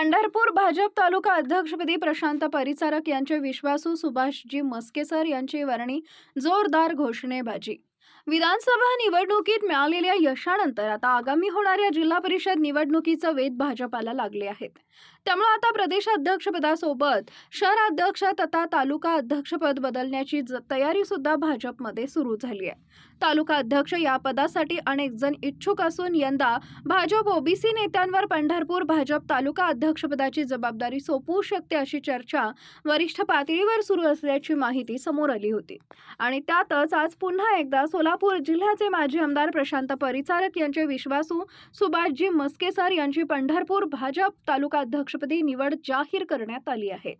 पंढरपूर भाजप तालुका अध्यक्षपदी प्रशांत परिचारक यांचे विश्वासू सुभाषजी मस्केसर यांची वर्णी जोरदार घोषणेबाजी. विधानसभा निवडणुकीत मिळालेल्या यशानंतर आता आगामी होणाऱ्या जिल्हा परिषद निवडणुकीचं वेध भाजपाला लागले आहेत. त्यामुळे आता प्रदेशाध्यक्षपदासोबत शहराध्यक्ष तथा तालुका अध्यक्षपद बदलण्याची तयारी सुद्धा भाजपमध्ये सुरू झाली आहे. तालुका अध्यक्ष या पदासाठी अनेक जण इच्छुक असून यंदा भाजप ओबीसी नेत्यांवर पंढरपूर भाजप तालुका अध्यक्षपदाची जबाबदारी सोपवू शकते अशी चर्चा वरिष्ठ पातळीवर सुरू असल्याची माहिती समोर आली होती. आणि त्यातच आज पुन्हा एकदा सोलापूर जिल्ह्याचे माजी आमदार प्रशांत परिचारक यांचे विश्वासू सुभाषजी मस्केसर यांची पंढरपूर भाजप तालुका अध्यक्षपदी निवड जाहीर करण्यात आली आहे.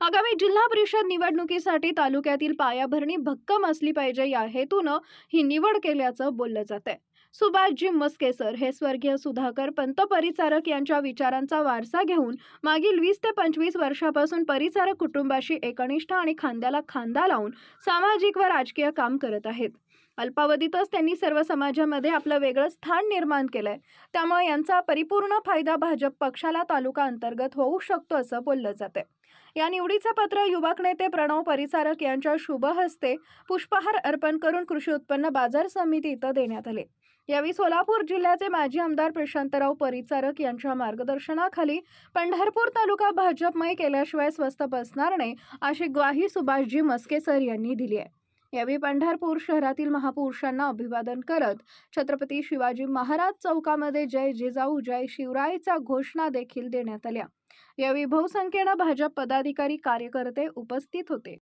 आगामी जिल्हा परिषद निवडणुकीसाठी तालुक्यातील पायाभरणी भक्कम असली पाहिजे या हेतूनं ही निवड केल्याचं बोललं जात आहे सुभाषजी मस्केसर हे स्वर्गीय सुधाकर पंत परिचारक यांच्या विचारांचा वारसा घेऊन मागील वीस ते पंचवीस वर्षापासून परिचारक कुटुंबाशी एकनिष्ठ आणि खांद्याला खांदा लावून सामाजिक व राजकीय काम करत आहेत. अल्पावधीतच त्यांनी सर्व समाजामध्ये आपलं वेगळं स्थान निर्माण केलंय. त्यामुळे यांचा परिपूर्ण फायदा भाजप पक्षाला तालुका अंतर्गत होऊ शकतो असं बोललं जाते या निवडीचं पत्र युवक नेते प्रणव परिचारक यांच्या शुभ हस्ते पुष्पहार अर्पण करून कृषी उत्पन्न बाजार समिती इथं देण्यात आले. यावेळी सोलापूर जिल्ह्याचे माजी आमदार प्रशांतराव परिचारक यांच्या मार्गदर्शनाखाली पंढरपूर तालुका भाजपमय केल्याशिवाय स्वस्त बसणार नाही अशी ग्वाही सुभाषजी मस्केसर यांनी दिली आहे. यावेळी पंढरपूर शहरातील महापुरुषांना अभिवादन करत छत्रपती शिवाजी महाराज चौकामध्ये जय जिजाऊ जय शिवरायचा घोषणा देखील देण्यात आल्या. यावेळी बहुसंख्येनं भाजप पदाधिकारी कार्यकर्ते उपस्थित होते.